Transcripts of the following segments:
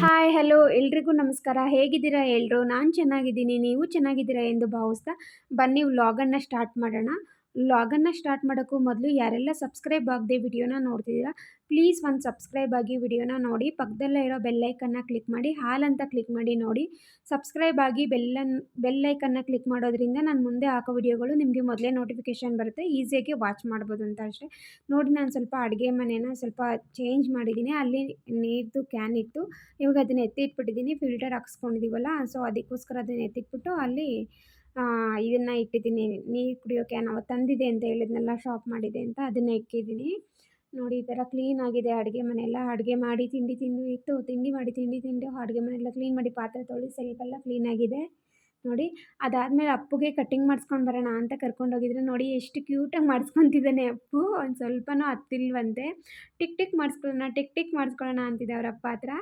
Hi hello ಎಲ್ರಿಗೂ ನಮಸ್ಕಾರ. ಹೇಗಿದ್ದೀರಾ ಎಲ್ರು? ನಾನು ಚೆನ್ನಾಗಿದ್ದೀನಿ. ನೀವು ಚೆನ್ನಾಗಿದ್ದೀರಾ ಎಂದು ಭಾವಿಸ್ತಾ ಬನ್ನಿ ವ್ಲಾಗನ್ನು ಸ್ಟಾರ್ಟ್ ಮಾಡೋಣ. ವ್ಲಾಗನ್ನು ಸ್ಟಾರ್ಟ್ ಮಾಡೋಕ್ಕೂ ಮೊದಲು ಯಾರೆಲ್ಲ ಸಬ್ಸ್ಕ್ರೈಬ್ ಆಗದೆ ವಿಡಿಯೋನ ನೋಡ್ತಿದ್ದೀರಾ, ಪ್ಲೀಸ್ ಒಂದು ಸಬ್ಸ್ಕ್ರೈಬ್ ಆಗಿ ವಿಡಿಯೋನ ನೋಡಿ. ಪಕ್ಕದಲ್ಲೇ ಇರೋ ಬೆಲ್ಲೈಕನ್ನ ಕ್ಲಿಕ್ ಮಾಡಿ, ಹಾಲ್ ಅಂತ ಕ್ಲಿಕ್ ಮಾಡಿ ನೋಡಿ. ಸಬ್ಸ್ಕ್ರೈಬ್ ಆಗಿ ಬೆಲ್ಲನ್ ಬೆಲ್ಲೈಕನ್ನ ಕ್ಲಿಕ್ ಮಾಡೋದ್ರಿಂದ ನಾನು ಮುಂದೆ ಹಾಕೋ ವಿಡಿಯೋಗಳು ನಿಮಗೆ ಮೊದಲೇ ನೋಟಿಫಿಕೇಷನ್ ಬರುತ್ತೆ. ಈಸಿಯಾಗಿ ವಾಚ್ ಮಾಡ್ಬೋದು ಅಂತ ಅಷ್ಟೇ. ನೋಡಿ, ನಾನು ಸ್ವಲ್ಪ ಅಡುಗೆ ಮನೇನ ಸ್ವಲ್ಪ ಚೇಂಜ್ ಮಾಡಿದ್ದೀನಿ. ಅಲ್ಲಿ ನೀರ್ದು ಕ್ಯಾನ್ ಇತ್ತು. ಇವಾಗ ಅದನ್ನ ಎತ್ತಿ ಇಟ್ಬಿಟ್ಟಿದ್ದೀನಿ. ಫಿಲ್ಟರ್ ಹಾಕ್ಸ್ಕೊಂಡಿದ್ದೀವಲ್ಲ ಸೊ ಅದಕ್ಕೋಸ್ಕರ ಅದನ್ನು ಎತ್ತಿಟ್ಬಿಟ್ಟು ಅಲ್ಲಿ ಇದನ್ನು ಇಟ್ಟಿದ್ದೀನಿ. ನೀರು ಕುಡಿಯೋಕ್ಕೆ ನಾವು ತಂದಿದೆ ಅಂತ ಹೇಳಿದ್ನಲ್ಲ ಶಾಪ್ ಮಾಡಿದೆ ಅಂತ ಅದನ್ನು ಇಕ್ಕಿದ್ದೀನಿ. ನೋಡಿ, ಈ ಥರ ಕ್ಲೀನಾಗಿದೆ ಅಡುಗೆ ಮನೆ ಎಲ್ಲ ಅಡುಗೆ ಮಾಡಿ, ತಿಂಡಿ ತಿಂದು ಇತ್ತು. ತಿಂಡಿ ಮಾಡಿ, ತಿಂಡಿ ತಿಂದು ಅಡುಗೆ ಮನೆಯೆಲ್ಲ ಕ್ಲೀನ್ ಮಾಡಿ, ಪಾತ್ರೆ ತೊಳೆದು ಕ್ಲೀನ್ ಕ್ಲೀನಾಗಿದೆ ನೋಡಿ, ಅದಾದಮೇಲೆ ಅಪ್ಪುಗೆ ಕಟ್ಟಿಂಗ್ ಮಾಡಿಸ್ಕೊಂಡು ಬರೋಣ ಅಂತ ಕರ್ಕೊಂಡೋಗಿದ್ರೆ ನೋಡಿ, ಎಷ್ಟು ಕ್ಯೂಟಾಗಿ ಮಾಡಿಸ್ಕೊತಿದ್ದಾನೆ ಅಪ್ಪು. ಒಂದು ಸ್ವಲ್ಪನೂ ಹತ್ತಿಲ್ವಂತೆ. ಟಿಕ್ ಟಿಕ್ ಮಾಡಿಸ್ಕೊಳ್ಳೋಣ, ಟಿಕ್ ಟಿಕ್ ಮಾಡಿಸ್ಕೊಳ್ಳೋಣ ಅಂತಿದ್ದೆ ಅವ್ರ ಅಪ್ಪ ಹತ್ರ.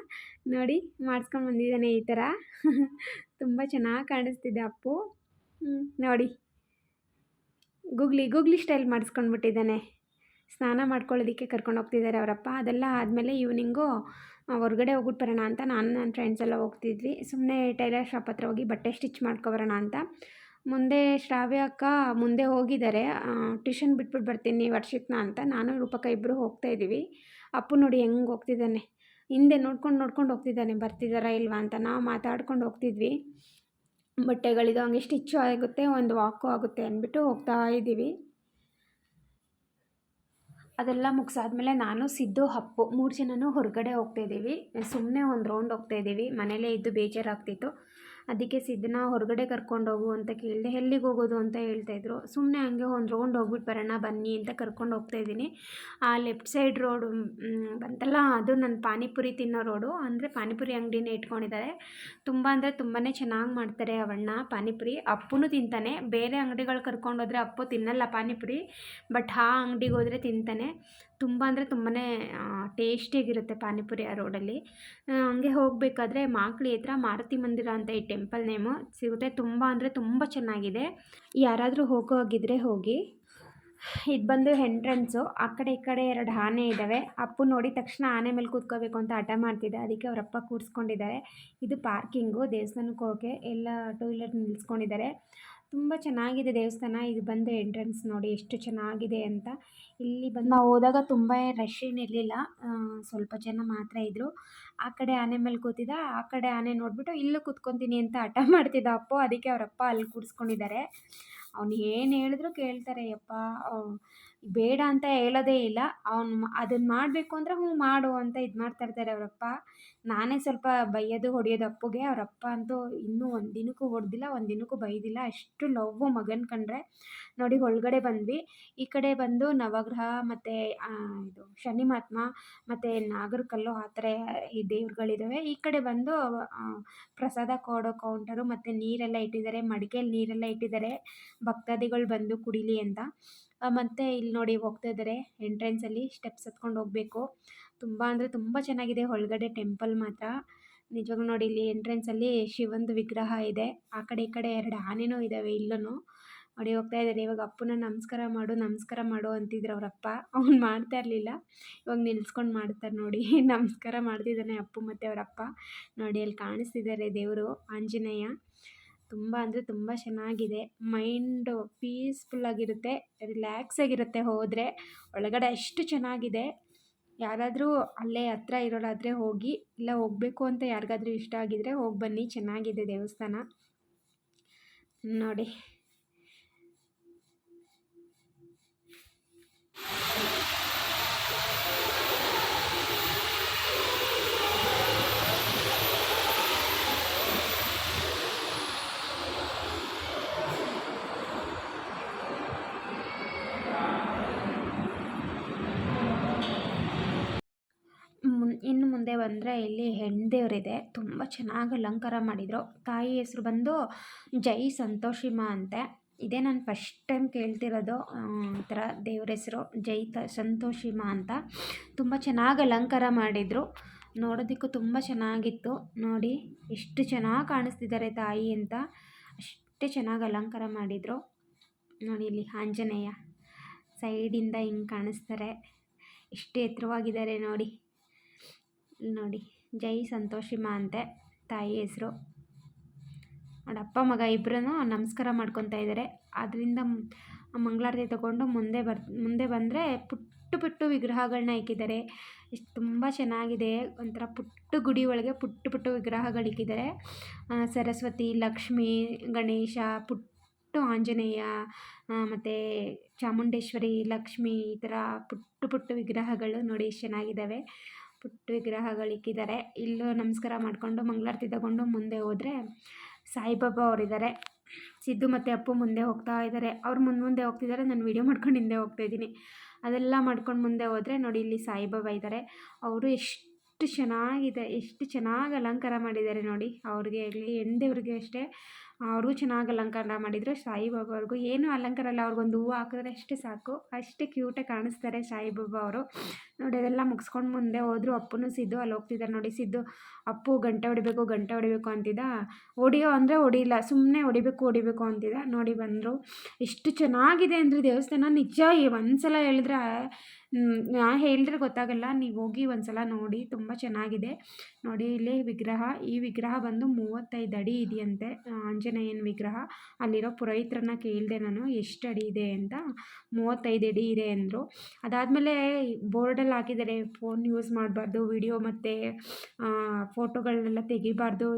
ನೋಡಿ, ಮಾಡಿಸ್ಕೊಂಡು ಬಂದಿದ್ದಾನೆ ಈ ಥರ ತುಂಬ ಚೆನ್ನಾಗಿ ಕಾಣಿಸ್ತಿದೆ ಅಪ್ಪು. ನೋಡಿ. ಗುಗ್ಲಿ ಗುಗ್ಲಿ ಸ್ಟೈಲ್ ಮಾಡಿಸ್ಕೊಂಡ್ಬಿಟ್ಟಿದ್ದಾನೆ. ಸ್ನಾನ ಮಾಡ್ಕೊಳ್ಳೋದಕ್ಕೆ ಕರ್ಕೊಂಡು ಹೋಗ್ತಿದ್ದಾರೆ ಅವರಪ್ಪ. ಅದೆಲ್ಲ ಆದಮೇಲೆ ಈವ್ನಿಂಗು ಹೊರಗಡೆ ಹೋಗ್ಬಿಟ್ಟು ಬರೋಣ ಅಂತ ನಾನು ನನ್ನ ಫ್ರೆಂಡ್ಸ್ ಎಲ್ಲ ಹೋಗ್ತಿದ್ವಿ. ಸುಮ್ಮನೆ ಟೈಲರ್ ಶಾಪ್ ಹತ್ರ ಹೋಗಿ ಬಟ್ಟೆ ಸ್ಟಿಚ್ ಮಾಡ್ಕೊಬರೋಣ ಅಂತ. ಮುಂದೆ ಶ್ರಾವ್ಯ ಅಕ್ಕ ಮುಂದೆ ಹೋಗಿದ್ದಾರೆ. ಟ್ಯೂಷನ್ ಬಿಟ್ಬಿಟ್ಟು ಬರ್ತೀನಿ ವರ್ಷಿಕ್ನ ಅಂತ. ನಾನು ರೂಪಕ ಇಬ್ಬರು ಹೋಗ್ತಾ ಇದ್ದೀವಿ. ಅಪ್ಪು ನೋಡಿ ಹೆಂಗೆ ಹೋಗ್ತಿದ್ದಾನೆ. ಹಿಂದೆ ನೋಡ್ಕೊಂಡು ನೋಡ್ಕೊಂಡು ಹೋಗ್ತಿದ್ದಾನೆ. ಬರ್ತಿದ್ದಾರಾ ಇಲ್ವಾ ಅಂತ. ನಾವು ಮಾತಾಡ್ಕೊಂಡು ಹೋಗ್ತಿದ್ವಿ. ಬಟ್ಟೆಗಳಿದು ಹಂಗೆ ಸ್ಟಿಚ್ಚು ಆಗುತ್ತೆ, ಒಂದು ವಾಕು ಆಗುತ್ತೆ ಅಂದ್ಬಿಟ್ಟು ಹೋಗ್ತಾ ಇದ್ದೀವಿ. ಅದೆಲ್ಲ ಮುಗಿಸಾದ್ಮೇಲೆ ನಾನು ಸಿದ್ದು ಹಪ್ಪು ಮೂರು ಜನನೂ ಹೊರಗಡೆ ಹೋಗ್ತಾ ಇದ್ದೀವಿ. ಸುಮ್ಮನೆ ಒಂದು ರೌಂಡ್ ಹೋಗ್ತಾ ಇದ್ದೀವಿ. ಮನೇಲೇ ಇದ್ದು ಬೇಜಾರಾಗ್ತಿತ್ತು. ಅದಕ್ಕೆ ಸಿದ್ಧನ ಹೊರಗಡೆ ಕರ್ಕೊಂಡು ಹೋಗು ಅಂತ ಕೇಳಿದೆ, ಎಲ್ಲಿಗೆ ಹೋಗೋದು ಅಂತ ಹೇಳ್ತಾಯಿದ್ರು ಸುಮ್ಮನೆ ಹಂಗೆ ಒಂದು ರೌಂಡ್ ಹೋಗ್ಬಿಟ್ಟು ಬರೋಣ ಬನ್ನಿ ಅಂತ ಕರ್ಕೊಂಡು ಹೋಗ್ತಾ ಇದ್ದೀನಿ. ಆ ಲೆಫ್ಟ್ ಸೈಡ್ ರೋಡು ಬಂತಲ್ಲ, ಅದು ನನ್ನ ಪಾನಿಪುರಿ ತಿನ್ನೋ ರೋಡು ಅಂದರೆ ಪಾನಿಪುರಿ ಅಂಗಡಿನೇ ಇಟ್ಕೊಂಡಿದ್ದಾರೆ ತುಂಬ ಅಂದರೆ ತುಂಬಾ ಚೆನ್ನಾಗಿ ಮಾಡ್ತಾರೆ ಅವಣ್ಣ ಪಾನಿಪುರಿ. ಅಪ್ಪನೂ ತಿಂತಾನೆ. ಬೇರೆ ಅಂಗಡಿಗಳು ಕರ್ಕೊಂಡೋದ್ರೆ ಅಪ್ಪು ತಿನ್ನಲ್ಲ ಪಾನಿಪುರಿ. ಬಟ್ ಆ ಅಂಗಡಿಗೆ ಹೋದರೆ ತಿಂತಾನೆ. ತುಂಬ ಅಂದರೆ ತುಂಬಾ ಟೇಸ್ಟಿಯಾಗಿರುತ್ತೆ ಪಾನಿಪುರಿ ಆ ರೋಡಲ್ಲಿ ಹಂಗೆ ಹೋಗಬೇಕಾದ್ರೆ ಮಾಕ್ಳಿ ಹತ್ರ ಮಾರುತಿ ಮಂದಿರ ಅಂತ ಈ ಟೆಂಪಲ್ ನೇಮು ಸಿಗುತ್ತೆ. ತುಂಬ ಅಂದರೆ ತುಂಬ ಚೆನ್ನಾಗಿದೆ. ಯಾರಾದರೂ ಹೋಗೋ ಹಾಗಿದ್ರೆ ಹೋಗಿ. ಇದು ಬಂದು ಎಂಟ್ರೆನ್ಸು ಆ ಕಡೆ ಈ ಕಡೆ ಎರಡು ಆನೆ ಇದ್ದಾವೆ ಅಪ್ಪು ನೋಡಿದ ತಕ್ಷಣ ಆನೆ ಮೇಲೆ ಕೂತ್ಕೋಬೇಕು ಅಂತ ಹಠ ಮಾಡ್ತಿದ್ದೆ ಅದಕ್ಕೆ ಅವರಪ್ಪ ಕೂರಿಸ್ಕೊಂಡಿದ್ದಾರೆ ಇದು ಪಾರ್ಕಿಂಗು ದೇವಸ್ಥಾನಕ್ಕೆ ಹೋಗಿ ಎಲ್ಲ ಟೂ ವೀಲರ್ ನಿಲ್ಲಿಸ್ಕೊಂಡಿದ್ದಾರೆ ತುಂಬ ಚೆನ್ನಾಗಿದೆ ದೇವಸ್ಥಾನ. ಇದು ಬಂದು ಎಂಟ್ರೆನ್ಸ್ ನೋಡಿ ಎಷ್ಟು ಚೆನ್ನಾಗಿದೆ ಅಂತ. ಇಲ್ಲಿ ಬಂದು ನಾವು ಹೋದಾಗ ತುಂಬ ರಶ್ ಏನಿರಲಿಲ್ಲ ಸ್ವಲ್ಪ ಜನ ಮಾತ್ರ ಇದ್ದರು ಆ ಕಡೆ ಆನೆ ಮೇಲೆ ಕೂತಿದ್ದ. ಆ ಕಡೆ ಆನೆ ನೋಡಿಬಿಟ್ಟು, ಇಲ್ಲೂ ಕೂತ್ಕೊತೀನಿ ಅಂತ ಹಠ ಮಾಡ್ತಿದ್ದ ಅಪ್ಪ. ಅದಕ್ಕೆ ಅವರಪ್ಪ ಅಲ್ಲಿ ಕೂಡಿಸ್ಕೊಂಡಿದ್ದಾರೆ. ಅವ್ನು ಏನು ಹೇಳಿದ್ರು ಕೇಳ್ತಾರೆ, ಯಪ್ಪ ಬೇಡ ಅಂತ ಹೇಳೋದೇ ಇಲ್ಲ. ಅವ್ನು ಅದನ್ನು ಮಾಡಬೇಕು ಅಂದರೆ ಹ್ಞೂ ಮಾಡು ಅಂತ ಇದು ಮಾಡ್ತಾ ಇರ್ತಾರೆ ಅವರಪ್ಪ. ನಾನೇ ಸ್ವಲ್ಪ ಬೈಯೋದು ಹೊಡೆಯೋದು ಅಪ್ಪಗೆ. ಅವರಪ್ಪ ಅಂತೂ ಇನ್ನೂ ಒಂದು ದಿನಕ್ಕೂ ಹೊಡೆದಿಲ್ಲ, ಒಂದು ದಿನಕ್ಕೂ ಬೈದಿಲ್ಲ. ಅಷ್ಟು ಲವ್ವು ಮಗನ ಕಂಡ್ರೆ. ನೋಡಿ ಒಳಗಡೆ ಬಂದ್ವಿ. ಈ ಕಡೆ ಬಂದು ನವಗ್ರಹ ಮತ್ತು ಇದು ಶನಿ ಮಹಾತ್ಮ ಮತ್ತು ನಾಗರಕಲ್ಲು ಆ ಥರ ಈ ದೇವ್ರುಗಳಿದ್ದಾವೆ ಈ ಕಡೆ ಬಂದು ಪ್ರಸಾದ ಕೊಡೋ ಕೌಂಟರು ಮತ್ತು ನೀರೆಲ್ಲ ಇಟ್ಟಿದ್ದಾರೆ. ಮಡಿಕೆಯಲ್ಲಿ ನೀರೆಲ್ಲ ಇಟ್ಟಿದ್ದಾರೆ. ಭಕ್ತಾದಿಗಳು ಬಂದು ಕುಡೀಲಿ ಅಂತ. ಮತ್ತು ಇಲ್ಲಿ ನೋಡಿ ಹೋಗ್ತಾ ಇದ್ದಾರೆ. ಎಂಟ್ರೆನ್ಸಲ್ಲಿ ಸ್ಟೆಪ್ಸ್ ಹತ್ಕೊಂಡು ಹೋಗಬೇಕು. ತುಂಬ ಅಂದರೆ ತುಂಬ ಚೆನ್ನಾಗಿದೆ. ಒಳಗಡೆ ಟೆಂಪಲ್ ಮಾತ್ರ. ನಿಜವಾಗ್ಲೂ ನೋಡಿ ಇಲ್ಲಿ ಎಂಟ್ರೆನ್ಸಲ್ಲಿ ಶಿವಂದು ವಿಗ್ರಹ ಇದೆ. ಆ ಕಡೆ ಈ ಕಡೆ ಎರಡು ಆನೆನೂ ಇದಾವೆ ಇಲ್ಲೂ ನೋಡಿ ಹೋಗ್ತಾ ಇದ್ದಾರೆ. ಇವಾಗ ಅಪ್ಪನ ನಮಸ್ಕಾರ ಮಾಡು ನಮಸ್ಕಾರ ಮಾಡು ಅಂತಿದ್ರು ಅವರಪ್ಪ ಅವ್ನು ಮಾಡ್ತಾ ಇರಲಿಲ್ಲ. ಇವಾಗ ನಿಲ್ಸ್ಕೊಂಡು ಮಾಡ್ತಾರೆ ನೋಡಿ. ನಮಸ್ಕಾರ ಮಾಡ್ತಿದ್ದಾನೆ ಅಪ್ಪು ಮತ್ತು ಅವರಪ್ಪ ನೋಡಿ ಅಲ್ಲಿ ಕಾಣಿಸ್ತಿದ್ದಾರೆ ದೇವರು, ಆಂಜನೇಯ. ತುಂಬ ಅಂದರೆ ತುಂಬ ಚೆನ್ನಾಗಿದೆ. ಮೈಂಡು ಪೀಸ್ಫುಲ್ಲಾಗಿರುತ್ತೆ ರಿಲ್ಯಾಕ್ಸ್ ಆಗಿರುತ್ತೆ ಹೋದರೆ. ಒಳಗಡೆ ಅಷ್ಟು ಚೆನ್ನಾಗಿದೆ. ಯಾರಾದರೂ ಅಲ್ಲೇ ಹತ್ರ ಇರೋರಾದರೆ ಹೋಗಿ, ಇಲ್ಲ ಹೋಗಬೇಕು ಅಂತ ಯಾರಿಗಾದ್ರೂ ಇಷ್ಟ ಆಗಿದ್ರೆ ಹೋಗಿ ಬನ್ನಿ. ಚೆನ್ನಾಗಿದೆ ದೇವಸ್ಥಾನ. ನೋಡಿ ಇನ್ನು ಬಂದರೆ ಇಲ್ಲಿ ಹೆಣ್ದೇವ್ರಿದೆ. ತುಂಬ ಚೆನ್ನಾಗಿ ಅಲಂಕಾರ ಮಾಡಿದರು. ತಾಯಿ ಹೆಸರು ಬಂದು ಜೈ ಸಂತೋಷಿಮಾ ಅಂತೆ. ಇದೇ ನಾನು ಫಸ್ಟ್ ಟೈಮ್ ಕೇಳ್ತಿರೋದು. ಈ ಥರ ದೇವ್ರ ಹೆಸರು ಜೈ ತ, ಸಂತೋಷಿಮಾ ಅಂತ. ತುಂಬ ಚೆನ್ನಾಗಿ ಅಲಂಕಾರ ಮಾಡಿದರು. ನೋಡೋದಕ್ಕೂ ತುಂಬ ಚೆನ್ನಾಗಿತ್ತು. ನೋಡಿ, ಎಷ್ಟು ಚೆನ್ನಾಗಿ ಕಾಣಿಸ್ತಿದ್ದಾರೆ ತಾಯಿ ಅಂತ. ಅಷ್ಟೇ ಚೆನ್ನಾಗಿ ಅಲಂಕಾರ ಮಾಡಿದರು. ನೋಡಿ ಇಲ್ಲಿ ಆಂಜನೇಯ ಸೈಡಿಂದ ಹಿಂಗೆ ಕಾಣಿಸ್ತಾರೆ. ಎಷ್ಟು ಎತ್ತರವಾಗಿದ್ದಾರೆ ನೋಡಿ. ನೋಡಿ. ಜೈ ಸಂತೋಷಿಮಾ ಅಂತೆ ತಾಯಿ ಹೆಸರು. ನೋಡಿ, ಅಪ್ಪ, ಮಗ ಇಬ್ಬರೂ ನಮಸ್ಕಾರ ಮಾಡ್ಕೊತಾ ಇದ್ದಾರೆ ಅದರಿಂದ ಮಂಗಳಾರತಿ ತಗೊಂಡು ಮುಂದೆ ಬರ್, ಮುಂದೆ ಬಂದರೆ ಪುಟ್ಟು ಪುಟ್ಟು ವಿಗ್ರಹಗಳನ್ನ ಇಕ್ಕಿದ್ದಾರೆ. ಎಷ್ಟು ತುಂಬ ಚೆನ್ನಾಗಿದೆ. ಒಂಥರ ಪುಟ್ಟು ಗುಡಿ ಒಳಗೆ ಪುಟ್ಟ ಪುಟ್ಟ ವಿಗ್ರಹಗಳು ಇಕ್ಕಿದ್ದಾರೆ. ಸರಸ್ವತಿ, ಲಕ್ಷ್ಮಿ, ಗಣೇಶ, ಪುಟ್ಟು ಆಂಜನೇಯ ಮತ್ತು ಚಾಮುಂಡೇಶ್ವರಿ, ಲಕ್ಷ್ಮಿ ಈ ಥರ ಪುಟ್ಟ ಪುಟ್ಟ ವಿಗ್ರಹಗಳು ನೋಡಿ ಎಷ್ಟು ಚೆನ್ನಾಗಿದ್ದಾವೆ. ಪುಟ್ಟ ವಿಗ್ರಹಗಳು ಇಕ್ಕಿದ್ದಾರೆ ಇಲ್ಲೂ ನಮಸ್ಕಾರ ಮಾಡಿಕೊಂಡು ಮಂಗಳಾರತಿ ತಗೊಂಡು ಮುಂದೆ ಹೋದರೆ ಸಾಯಿಬಾಬಾ ಅವರಿದ್ದಾರೆ. ಸಿದ್ದು ಮತ್ತು ಅಪ್ಪು ಮುಂದೆ ಹೋಗ್ತಾ ಇದ್ದಾರೆ. ಅವ್ರು ಮುಂದೆ ಮುಂದೆ ಹೋಗ್ತಿದ್ದಾರೆ. ನಾನು ವೀಡಿಯೋ ಮಾಡ್ಕೊಂಡು ಹಿಂದೆ ಹೋಗ್ತಾ ಇದ್ದೀನಿ. ಅದೆಲ್ಲ ಮಾಡ್ಕೊಂಡು ಮುಂದೆ ಹೋದರೆ ನೋಡಿ ಇಲ್ಲಿ ಸಾಯಿಬಾಬಾ ಇದ್ದಾರೆ. ಅವರು ಎಷ್ಟು ಚೆನ್ನಾಗಿದೆ, ಎಷ್ಟು ಚೆನ್ನಾಗಿ ಅಲಂಕಾರ ಮಾಡಿದ್ದಾರೆ ನೋಡಿ. ಅವ್ರಿಗೆ ಆಗಲಿ ಹೆಣ್ದೇವ್ರಿಗೆ ಅಷ್ಟೇ ಅವರು ಚೆನ್ನಾಗಿ ಅಲಂಕಾರ ಮಾಡಿದರು. ಸಾಯಿಬಾಬಾ ಅವ್ರಿಗೂ ಏನೂ ಅಲಂಕಾರ ಅಲ್ಲ ಅವ್ರಿಗೊಂದು ಹೂವು ಹಾಕಿದ್ರೆ ಅಷ್ಟೇ ಸಾಕು. ಅಷ್ಟೇ ಕ್ಯೂಟಾಗಿ ಕಾಣಿಸ್ತಾರೆ ಸಾಯಿಬಾಬಾ ಅವರು. ನೋಡಿ ಅದೆಲ್ಲ ಮುಗಿಸ್ಕೊಂಡು ಮುಂದೆ ಹೋದ್ರು. ಅಪ್ಪನೂ ಸಿದ್ದು ಅಲ್ಲಿ ಹೋಗ್ತಿದ್ದಾರೆ ನೋಡಿ. ಸಿದ್ದು ಅಪ್ಪು ಗಂಟೆ ಹೊಡಿಬೇಕು ಗಂಟೆ ಹೊಡಿಬೇಕು ಅಂತಿದ್ದ. ಹೊಡಿಯೋ ಅಂದರೆ ಹೊಡಿಲ್ಲ ಸುಮ್ಮನೆ ಹೊಡಿಬೇಕು ಹೊಡಿಬೇಕು ಅಂತಿದ್ದ. ನೋಡಿ ಬಂದರು. ಎಷ್ಟು ಚೆನ್ನಾಗಿದೆ ಅಂದರೆ ದೇವಸ್ಥಾನ ನಿಜ ಒಂದು ಸಲ ಹೇಳಿದ್ರೆ ನಾ ಹೇಳಿದ್ರೆ ಗೊತ್ತಾಗಲ್ಲ. ನೀವು ಹೋಗಿ ಒಂದು ಸಲ ನೋಡಿ. ತುಂಬ ಚೆನ್ನಾಗಿದೆ. ನೋಡಿ ಇಲ್ಲಿ ವಿಗ್ರಹ. ಈ ವಿಗ್ರಹ ಬಂದು ಮೂವತ್ತೈದು ಅಡಿ ಇದೆಯಂತೆ. ಆ, ಆಂಜನೇಯನ ವಿಗ್ರಹ, ಅಲ್ಲಿರೋ ಪುರೋಹಿತ್ರನ್ನ ಕೇಳಿದೆ ನಾನು, ಎಷ್ಟು ಅಡಿ ಇದೆ ಅಂತ? ಮೂವತ್ತೈದು ಅಡಿ ಇದೆ, ಅಂದರು. ಅದಾದಮೇಲೆ ಬೋರ್ಡಲ್ಲಿ ಹಾಕಿದ್ದಾರೆ, ಫೋನ್ ಯೂಸ್ ಮಾಡಬಾರ್ದು, ವಿಡಿಯೋ ಮತ್ತು ಫೋಟೋಗಳನ್ನೆಲ್ಲ ತೆಗಿಬಾರ್ದು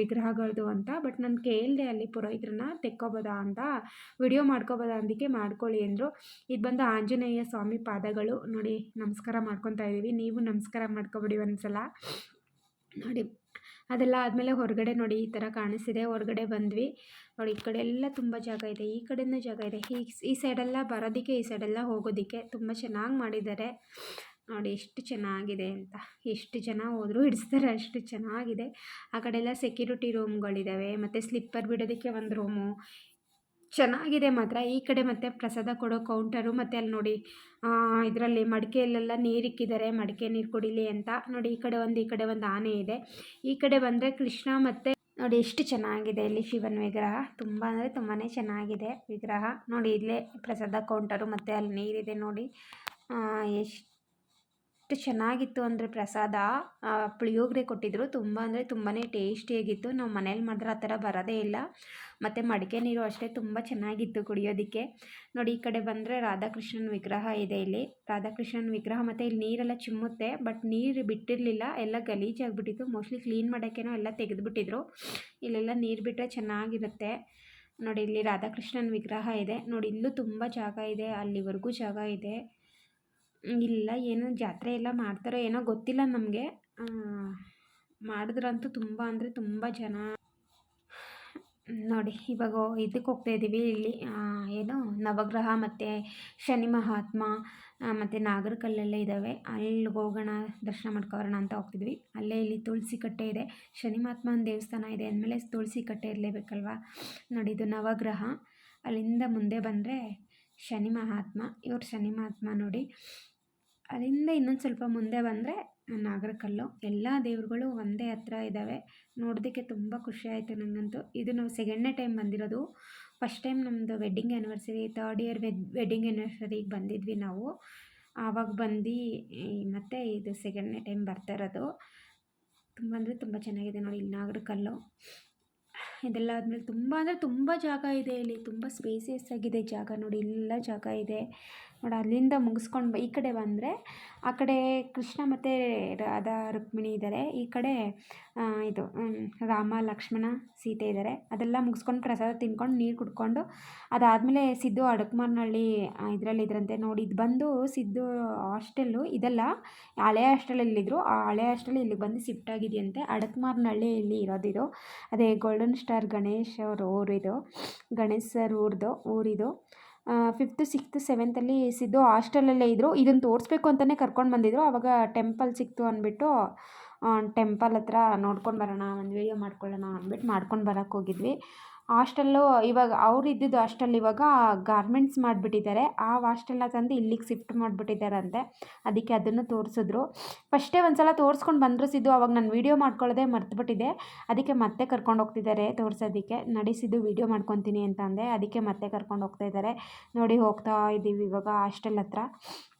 ವಿಗ್ರಹಗಳದ್ದು ಅಂತ. ಬಟ್ ನಾನು ಕೇಳಿದೆ ಅಲ್ಲಿ ಪುರೋಹಿತ್ರನ್ನ, ತೆಕ್ಕೋಬೋದಾ ಅಂತ, ವಿಡಿಯೋ ಮಾಡ್ಕೋಬೋದಾ ಅಂದಕ್ಕೆ ಮಾಡ್ಕೊಳ್ಳಿ, ಅಂದರು. ಇದು ಬಂದು ಆಂಜನೇಯ ಸ್ವಾಮಿ ಪಾದಗಳು. ನೋಡಿ, ನಮಸ್ಕಾರ ಮಾಡ್ಕೊತಾ ಇದ್ದೀವಿ ನೀವು ನಮಸ್ಕಾರ ಮಾಡ್ಕೊಬಿಡಿ ಒಂದ್ಸಲ. ನೋಡಿ ಅದೆಲ್ಲ ಆದಮೇಲೆ ಹೊರಗಡೆ ನೋಡಿ ಈ ಥರ ಕಾಣಿಸಿದೆ. ಹೊರಗಡೆ ಬಂದ್ವಿ. ನೋಡಿ, ಈ ಕಡೆ ಎಲ್ಲ ತುಂಬ ಜಾಗ ಇದೆ. ಈ ಕಡೆಯೂ ಜಾಗ ಇದೆ. ಈ ಈ ಸೈಡೆಲ್ಲ ಬರೋದಕ್ಕೆ ಈ ಸೈಡೆಲ್ಲ ಹೋಗೋದಕ್ಕೆ ತುಂಬ ಚೆನ್ನಾಗಿ ಮಾಡಿದ್ದಾರೆ. ನೋಡಿ, ಎಷ್ಟು ಚೆನ್ನಾಗಿದೆ ಅಂತ. ಎಷ್ಟು ಜನ ಹೋದರೂ ಹಿಡಿಸ್ತಾರೆ. ಅಷ್ಟು ಚೆನ್ನಾಗಿದೆ. ಆ ಕಡೆ ಎಲ್ಲ ಸೆಕ್ಯೂರಿಟಿ ರೂಮ್ಗಳಿದ್ದಾವೆ ಮತ್ತು ಸ್ಲಿಪ್ಪರ್ ಬಿಡೋದಕ್ಕೆ ಒಂದು ರೂಮು ಚೆನ್ನಾಗಿದೆ ಮಾತ್ರ. ಈ ಕಡೆ ಮತ್ತೆ ಪ್ರಸಾದ ಕೊಡೋ ಕೌಂಟರು ಮತ್ತು ಅಲ್ಲಿ ನೋಡಿ ಇದರಲ್ಲಿ ಮಡಿಕೆಯಲ್ಲೆಲ್ಲ ನೀರು ಇಕ್ಕಿದ್ದಾರೆ ಮಡಿಕೆ ನೀರು ಕುಡಿಲಿ ಅಂತ. ನೋಡಿ, ಈ ಕಡೆ ಒಂದು, ಈ ಕಡೆ ಒಂದು ಆನೆ ಇದೆ. ಈ ಕಡೆ ಬಂದರೆ ಕೃಷ್ಣ ಮತ್ತು ನೋಡಿ ಎಷ್ಟು ಚೆನ್ನಾಗಿದೆ ಇಲ್ಲಿ ಶಿವನ ವಿಗ್ರಹ. ತುಂಬ ಅಂದರೆ ತುಂಬಾ ಚೆನ್ನಾಗಿದೆ ವಿಗ್ರಹ. ನೋಡಿ, ಇಲ್ಲೇ ಪ್ರಸಾದ ಕೌಂಟರು ಮತ್ತು ಅಲ್ಲಿ ನೀರಿದೆ ನೋಡಿ. ಎಷ್ಟು ಚೆನ್ನಾಗಿತ್ತು ಅಂದರೆ ಪ್ರಸಾದ. ಪುಳಿಯೋಗರೆ ಕೊಟ್ಟಿದ್ದರು ತುಂಬ ಅಂದರೆ ತುಂಬಾ ಟೇಸ್ಟಿಯಾಗಿತ್ತು ನಾವು ಮನೇಲಿ ಮಾಡಿದ್ರೆ ಆ ಥರ ಬರೋದೇ ಇಲ್ಲ. ಮತ್ತು ಮಡಿಕೆ ನೀರು ಅಷ್ಟೇ ತುಂಬ ಚೆನ್ನಾಗಿತ್ತು ಕುಡಿಯೋದಕ್ಕೆ. ನೋಡಿ, ಈ ಕಡೆ ಬಂದರೆ ರಾಧಾಕೃಷ್ಣನ ವಿಗ್ರಹ ಇದೆ ಇಲ್ಲಿ. ರಾಧಾಕೃಷ್ಣನ ವಿಗ್ರಹ ಮತ್ತು ಇಲ್ಲಿ ನೀರೆಲ್ಲ ಚಿಮ್ಮುತ್ತೆ, ಬಟ್ ನೀರು ಬಿಟ್ಟಿರಲಿಲ್ಲ. ಎಲ್ಲ ಗಲೀಜಾಗಿಬಿಟ್ಟಿತ್ತು ಮೋಸ್ಟ್ಲಿ ಕ್ಲೀನ್ ಮಾಡೋಕ್ಕೇನೋ ಎಲ್ಲ ತೆಗೆದುಬಿಟ್ಟಿದ್ರು. ಇಲ್ಲೆಲ್ಲ ನೀರು ಬಿಟ್ಟರೆ ಚೆನ್ನಾಗಿರುತ್ತೆ. ನೋಡಿ, ಇಲ್ಲಿ ರಾಧಾಕೃಷ್ಣನ ವಿಗ್ರಹ ಇದೆ. ನೋಡಿ, ಇಲ್ಲೂ ತುಂಬ ಜಾಗ ಇದೆ. ಅಲ್ಲಿವರೆಗೂ ಜಾಗ ಇದೆ. ಇಲ್ಲ, ಏನೋ ಜಾತ್ರೆ ಎಲ್ಲ ಮಾಡ್ತಾರೋ ಏನೋ ಗೊತ್ತಿಲ್ಲ ನಮಗೆ. ಮಾಡಿದ್ರಂತೂ ತುಂಬ ಅಂದರೆ ತುಂಬ ಜನ ನೋಡಿ, ಇವಾಗ ಇದಕ್ಕೆ ಹೋಗ್ತಾ ಇದ್ದೀವಿ ಇಲ್ಲಿ ಏನು, ನವಗ್ರಹ ಮತ್ತು ಶನಿ ಮಹಾತ್ಮ ಮತ್ತು ನಾಗರಕಲ್ಲೆಲ್ಲ ಇದ್ದಾವೆ. ಅಲ್ಲಿ ಹೋಗೋಣ, ದರ್ಶನ ಮಾಡ್ಕೊಬರೋಣ ಅಂತ ಹೋಗ್ತಿದ್ವಿ. ಅಲ್ಲೇ ಇಲ್ಲಿ ತುಳಸಿ ಕಟ್ಟೆ ಇದೆ. ಶನಿ ಮಹಾತ್ಮನ ದೇವಸ್ಥಾನ ಇದೆ ಅಂದಮೇಲೆ ತುಳಸಿ ಕಟ್ಟೆ ಇರಲೇಬೇಕಲ್ವಾ? ನೋಡಿ, ಇದು ನವಗ್ರಹ. ಅಲ್ಲಿಂದ ಮುಂದೆ ಬಂದರೆ ಶನಿ ಮಹಾತ್ಮ. ಇವ್ರು ಶನಿ ಮಹಾತ್ಮ ನೋಡಿ. ಅಲ್ಲಿಂದ ಇನ್ನೊಂದು ಸ್ವಲ್ಪ ಮುಂದೆ ಬಂದರೆ ನಾಗರಕಲ್ಲು. ಎಲ್ಲ ದೇವ್ರುಗಳು ಒಂದೇ ಹತ್ರ ಇದ್ದಾವೆ ನೋಡೋದಕ್ಕೆ ತುಂಬ ಖುಷಿ ಆಯಿತು ನನಗಂತೂ ಇದು ನಾವು ಸೆಕೆಂಡ್ನೇ ಟೈಮ್ ಬಂದಿರೋದು. ಫಸ್ಟ್ ಟೈಮ್ ನಮ್ಮದು wedding anniversary third year wed wedding ಆ್ಯನಿವರ್ಸರಿಗೆ ಬಂದಿದ್ವಿ ನಾವು. ಆವಾಗ ಬಂದು ಮತ್ತು ಇದು ಸೆಕೆಂಡ್ನೇ ಟೈಮ್ ಬರ್ತಾ ಇರೋದು. ತುಂಬ ಅಂದರೆ ತುಂಬ ಚೆನ್ನಾಗಿದೆ ನೋಡಿ ಇಲ್ಲಿ ನಾಗರಕಲ್ಲು. ಇದೆಲ್ಲ ಆದಮೇಲೆ ತುಂಬ ಅಂದರೆ ತುಂಬ ಜಾಗ ಇದೆ ಇಲ್ಲಿ. ತುಂಬ ಸ್ಪೇಸಿಯಸ್ ಆಗಿದೆ ಜಾಗ ನೋಡಿ. ಎಲ್ಲ ಜಾಗ ಇದೆ. ನೋಡಿ, ಅಲ್ಲಿಂದ ಮುಗಿಸ್ಕೊಂಡು ಈ ಕಡೆ ಬಂದರೆ, ಆ ಕಡೆ ಕೃಷ್ಣ ಮತ್ತು ರಾಧಾ ರುಕ್ಮಿಣಿ ಇದ್ದಾರೆ ಈ ಕಡೆ ಇದು ರಾಮ, ಲಕ್ಷ್ಮಣ, ಸೀತೆ ಇದ್ದಾರೆ ಅದೆಲ್ಲ ಮುಗಿಸ್ಕೊಂಡು ಪ್ರಸಾದ ತಿನ್ಕೊಂಡು ನೀರು ಕುಡ್ಕೊಂಡು, ಅದಾದಮೇಲೆ ಸಿದ್ದು ಅಡಕಮಾರ್ನಹಳ್ಳಿ ಇದರಲ್ಲಿ ಇದ್ರಂತೆ. ನೋಡಿ, ಇದು ಬಂದು ಸಿದ್ದು ಹಾಸ್ಟೆಲ್ಲು, ಇದೆಲ್ಲ, ಹಳೆ ಹಾಸ್ಟೆಲಲ್ಲಿದ್ದರು ಆ ಹಳೆ ಹಾಸ್ಟೆಲ್ ಇಲ್ಲಿಗೆ ಬಂದು ಶಿಫ್ಟ್ ಆಗಿದೆಯಂತೆ. ಅಡಕಮಾರ್ನಹಳ್ಳಿಯಲ್ಲಿ ಇರೋದಿದು. ಅದೇ ಗೋಲ್ಡನ್ ಸ್ಟಾರ್ ಗಣೇಶ್ ಅವ್ರ ಊರಿದು, ಗಣೇಶ್ ಸರ್ ಊರ್ದು, ಊರಿದು. ಫಿಫ್ತು ಸಿಕ್ಸ್ತು ಸೆವೆಂತಲ್ಲಿ ಸಿದ್ದು ಹಾಸ್ಟೆಲಲ್ಲೇ ಇದ್ದರು ಇದನ್ನು ತೋರಿಸ್ಬೇಕು ಅಂತಲೇ ಕರ್ಕೊಂಡು ಬಂದಿದ್ರು. ಆವಾಗ ಟೆಂಪಲ್ ಸಿಕ್ತು ಅಂದ್ಬಿಟ್ಟು ಟೆಂಪಲ್ ಹತ್ರ ನೋಡ್ಕೊಂಡು ಬರೋಣ, ಒಂದು ವೀಡಿಯೋ ಮಾಡ್ಕೊಳ್ಳೋಣ ಅಂದ್ಬಿಟ್ಟು ಮಾಡ್ಕೊಂಡು ಬರೋಕ್ಕೆ ಹೋಗಿದ್ವಿ. ಹಾಸ್ಟೆಲ್ಲು ಇವಾಗ ಅವ್ರು ಇದ್ದಿದ್ದು ಹಾಸ್ಟೆಲ್ ಇವಾಗ ಗಾರ್ಮೆಂಟ್ಸ್ ಮಾಡಿಬಿಟ್ಟಿದ್ದಾರೆ. ಆ ಹಾಸ್ಟೆಲ್ನ ತಂದು ಇಲ್ಲಿಗೆ ಶಿಫ್ಟ್ ಮಾಡಿಬಿಟ್ಟಿದ್ದಾರಂತೆ. ಅದಕ್ಕೆ ಅದನ್ನು ತೋರಿಸಿದ್ರು. ಫಸ್ಟೇ ಒಂದು ಸಲ ತೋರಿಸ್ಕೊಂಡು ಬಂದರು ಸಿದ್ದು. ಅವಾಗ ನಾನು ವೀಡಿಯೋ ಮಾಡ್ಕೊಳ್ಳೋದೇ ಮರ್ತುಬಿಟ್ಟಿದ್ದೆ. ಅದಕ್ಕೆ ಮತ್ತೆ ಕರ್ಕೊಂಡು ಹೋಗ್ತಿದ್ದಾರೆ ತೋರಿಸೋದಕ್ಕೆ. ನಡೆಸಿದ್ದು ವೀಡಿಯೋ ಮಾಡ್ಕೊತೀನಿ ಅಂತ ಅಂದೆ. ಅದಕ್ಕೆ ಮತ್ತೆ ಕರ್ಕೊಂಡು ಹೋಗ್ತಾ ಇದ್ದಾರೆ. ನೋಡಿ ಹೋಗ್ತಾ ಇದ್ದೀವಿ ಇವಾಗ ಹಾಸ್ಟೆಲ್ ಹತ್ರ.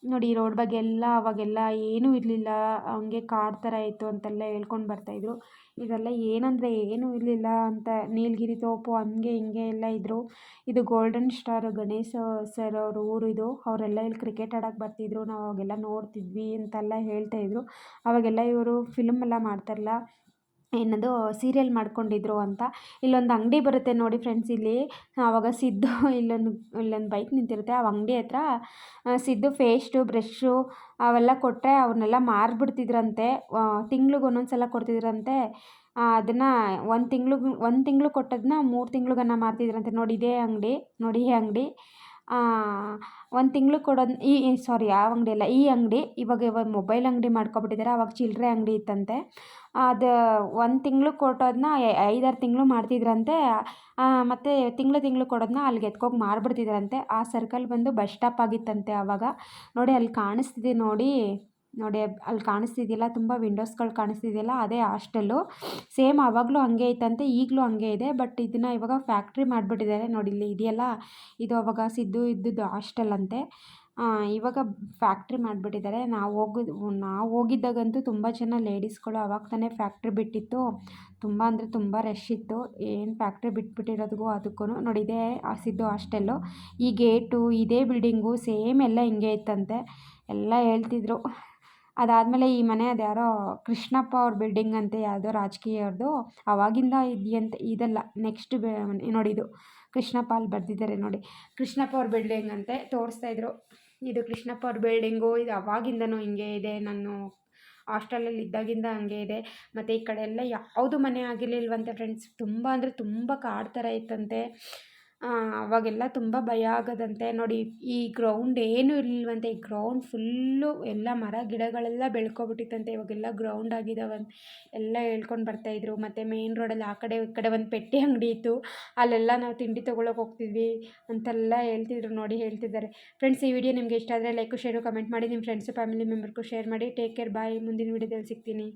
ನೋಡಿ ರೋಡ್ ಬಗ್ಗೆ ಎಲ್ಲ ಅವಾಗೆಲ್ಲ ಏನೂ ಇರಲಿಲ್ಲ. ಹಂಗೆ ಕಾಡು ಥರ ಇತ್ತು ಅಂತೆಲ್ಲ ಹೇಳ್ಕೊಂಡು ಬರ್ತಾಯಿದ್ರು ಇದೆಲ್ಲ ಏನಂದರೆ ಏನೂ ಇರಲಿಲ್ಲ ಅಂತ. ನೀಲಗಿರಿ ತೋಪು ಹಂಗೆ ಹಿಂಗೆ ಎಲ್ಲ ಇದ್ದರು ಇದು ಗೋಲ್ಡನ್ ಸ್ಟಾರ್ ಗಣೇಶ ಸರ್ ಅವ್ರ ಊರು ಇದು. ಅವರೆಲ್ಲ ಇಲ್ಲಿ ಕ್ರಿಕೆಟ್ ಆಡೋಕೆ ಬರ್ತಿದ್ರು. ನಾವು ಅವಾಗೆಲ್ಲ ನೋಡ್ತಿದ್ವಿ ಅಂತೆಲ್ಲ ಹೇಳ್ತಾಯಿದ್ರು ಅವಾಗೆಲ್ಲ ಇವರು ಫಿಲಮ್ ಎಲ್ಲ ಮಾಡ್ತಾರಲ್ಲ. ಏನದು ಸೀರಿಯಲ್ ಮಾಡ್ಕೊಂಡಿದ್ರು ಅಂತ. ಇಲ್ಲೊಂದು ಅಂಗಡಿ ಬರುತ್ತೆ ನೋಡಿ ಫ್ರೆಂಡ್ಸ್ ಇಲ್ಲಿ. ಆವಾಗ ಸಿದ್ದು ಇಲ್ಲೊಂದು ಇಲ್ಲೊಂದು ಬೈಕ್ ನಿಂತಿರುತ್ತೆ. ಆ ಅಂಗಡಿ ಹತ್ರ ಸಿದ್ದು ಫೇಸ್ಟು ಬ್ರಷ್ಷು ಅವೆಲ್ಲ ಕೊಟ್ಟರೆ ಅವನ್ನೆಲ್ಲ ಮಾರಿಬಿಡ್ತಿದ್ರಂತೆ. ತಿಂಗ್ಳಿಗೆ ಒಂದೊಂದು ಸಲ ಕೊಡ್ತಿದ್ರಂತೆ. ಅದನ್ನು ಒಂದು ತಿಂಗ್ಳಿಗೆ, ಒಂದು ತಿಂಗ್ಳು ಕೊಟ್ಟದನ್ನ ಮೂರು ತಿಂಗ್ಳಿಗನ್ನ ಮಾರ್ತಿದ್ರಂತೆ. ನೋಡಿ ಇದೇ ಅಂಗಡಿ, ನೋಡಿ ಈ ಅಂಗಡಿ. ಒಂದು ತಿಂಗಳು ಕೊಡೋದು, ಈ ಸಾರಿ ಯಾವ ಅಂಗಡಿ ಅಲ್ಲ, ಈ ಅಂಗಡಿ, ಇವಾಗ ಇವಾಗ ಮೊಬೈಲ್ ಅಂಗಡಿ ಮಾಡ್ಕೊಬಿಟ್ಟಿದ್ದಾರೆ ಅವಾಗ ಚಿಲ್ಲರೆ ಅಂಗಡಿ ಇತ್ತಂತೆ. ಅದು ಒಂದು ತಿಂಗಳು ಕೊಟ್ಟೋದನ್ನ ಐದಾರು ತಿಂಗಳು ಮಾಡ್ತಿದ್ರಂತೆ ಮತ್ತು ತಿಂಗಳು ತಿಂಗಳು ಕೊಡೋದನ್ನ ಅಲ್ಲಿಗೆ ಎತ್ಕೋಗಿ ಮಾರ್ಬಿಡ್ತಿದ್ರಂತೆ. ಆ ಸರ್ಕಲ್ ಬಂದು ಬಸ್ ಸ್ಟಾಪ್ ಆಗಿತ್ತಂತೆ ಆವಾಗ ನೋಡಿ ಅಲ್ಲಿ ಕಾಣಿಸ್ತಿದೆ ನೋಡಿ. ನೋಡಿ, ಅಲ್ಲಿ ಕಾಣಿಸ್ತಿದೆಯಲ್ಲ, ತುಂಬ ವಿಂಡೋಸ್ಗಳು ಕಾಣಿಸ್ತಿದೆಯಲ್ಲ, ಅದೇ ಹಾಸ್ಟೆಲ್ಲು ಸೇಮ್ ಆವಾಗಲೂ ಹಂಗೆ ಇತ್ತಂತೆ ಈಗಲೂ ಹಂಗೆ ಇದೆ ಬಟ್ ಇದನ್ನು ಇವಾಗ ಫ್ಯಾಕ್ಟ್ರಿ ಮಾಡಿಬಿಟ್ಟಿದ್ದಾರೆ. ನೋಡಿ, ಇಲ್ಲಿ ಇದೆಯಲ್ಲ, ಇದು ಅವಾಗ ಸಿದ್ದು ಇದ್ದದ್ದು ಹಾಸ್ಟೆಲ್ ಅಂತೆ. ಇವಾಗ ಫ್ಯಾಕ್ಟ್ರಿ ಮಾಡಿಬಿಟ್ಟಿದ್ದಾರೆ. ನಾವು ಹೋಗ, ನಾವು ಹೋಗಿದ್ದಾಗಂತೂ ತುಂಬ ಜನ ಲೇಡೀಸ್ಗಳು ಅವಾಗ ತಾನೇ ಫ್ಯಾಕ್ಟ್ರಿ ಬಿಟ್ಟಿತ್ತು. ತುಂಬ ಅಂದರೆ ತುಂಬ ರಶ್ ಇತ್ತು. ಏನು ಫ್ಯಾಕ್ಟ್ರಿ ಬಿಟ್ಬಿಟ್ಟಿರೋದಕ್ಕೂ ಅದಕ್ಕೂ ನೋಡಿ, ಇದೇ ಸಿದ್ದು ಹಾಸ್ಟೆಲ್ಲು ಈ ಗೇಟು ಇದೇ ಬಿಲ್ಡಿಂಗು ಸೇಮ್ ಎಲ್ಲ ಹಿಂಗೆ ಇತ್ತಂತೆ ಎಲ್ಲ ಹೇಳ್ತಿದ್ರು. ಅದಾದಮೇಲೆ ಈ ಮನೆ ಅದ್ಯಾರೋ ಕೃಷ್ಣಪ್ಪ ಅವ್ರ ಬಿಲ್ಡಿಂಗ್ ಅಂತ ಯಾವುದೋ ರಾಜಕೀಯವ್ರದ್ದು ಅವಾಗಿಂದ ಇದೆಯಂತೆ, ಇದಲ್ಲ ನೆಕ್ಸ್ಟ್ ಬೆ, ನೋಡಿ ಇದು, ಕೃಷ್ಣಪ್ಪ ಅಲ್ಲಿ ಬರೆದಿದ್ದಾರೆ ನೋಡಿ. ಕೃಷ್ಣಪ್ಪ ಅವ್ರ ಬಿಲ್ಡಿಂಗ್ ಅಂತೆ ತೋರಿಸ್ತಾಯಿದ್ರು ಇದು ಕೃಷ್ಣಪ್ಪ ಅವ್ರ ಬಿಲ್ಡಿಂಗು ಇದು ಅವಾಗಿಂದನೂ ಹಿಂಗೆ ಇದೆ, ನಾನು ಹಾಸ್ಟೆಲಲ್ಲಿ ಇದ್ದಾಗಿಂದ ಹಂಗೆ ಇದೆ. ಮತ್ತು ಈ ಕಡೆ ಎಲ್ಲ ಯಾವುದು ಮನೆ ಆಗಿರಲಿಲ್ವಂತೆ ಫ್ರೆಂಡ್ಸ್ ತುಂಬ ಅಂದರೆ ತುಂಬ ಕಾಡು ಥರ ಇತ್ತಂತೆ. ಅವಾಗೆಲ್ಲ ತುಂಬ ಭಯ ಆಗೋದಂತೆ ನೋಡಿ, ಈ ಗ್ರೌಂಡ್ ಏನೂ ಇರಲಿಲ್ವಂತೆ, ಈ ಗ್ರೌಂಡ್ ಫುಲ್ಲು ಎಲ್ಲ ಮರ ಗಿಡಗಳೆಲ್ಲ ಬೆಳ್ಕೊಬಿಟ್ಟಿತ್ತಂತೆ, ಇವಾಗೆಲ್ಲ ಗ್ರೌಂಡ್ ಆಗಿದಾವಂತ ಎಲ್ಲ ಹೇಳ್ಕೊಂಡು ಬರ್ತಾಯಿದ್ರು ಮತ್ತು ಮೇನ್ ರೋಡಲ್ಲಿ ಆ ಕಡೆ, ಈ ಕಡೆ ಒಂದು ಪೆಟ್ಟಿ ಅಂಗಡಿ ಇತ್ತು, ಅಲ್ಲೆಲ್ಲ ನಾವು ತಿಂಡಿ ತೊಗೊಳಕ್ಕೆ ಹೋಗ್ತಿದ್ವಿ ಅಂತೆಲ್ಲ ಹೇಳ್ತಿದ್ರು ನೋಡಿ, ಹೇಳ್ತಿದ್ದಾರೆ. ಫ್ರೆಂಡ್ಸ್ ಈ ವಿಡಿಯೋ ನಿಮಗೆ ಇಷ್ಟ ಆದರೆ ಲೈಕು ಶೇರು ಕಮೆಂಟ್ ಮಾಡಿ ನಿಮ್ಮ ಫ್ರೆಂಡ್ಸು ಫ್ಯಾಮಿಲಿ ಮೆಂಬರ್ಗೂ ಶೇರ್ ಮಾಡಿ. ಟೇಕ್ ಕೇರ್ ಬಾಯ್ ಮುಂದಿನ ವಿಡಿಯೋದಲ್ಲಿ ಸಿಗ್ತೀನಿ.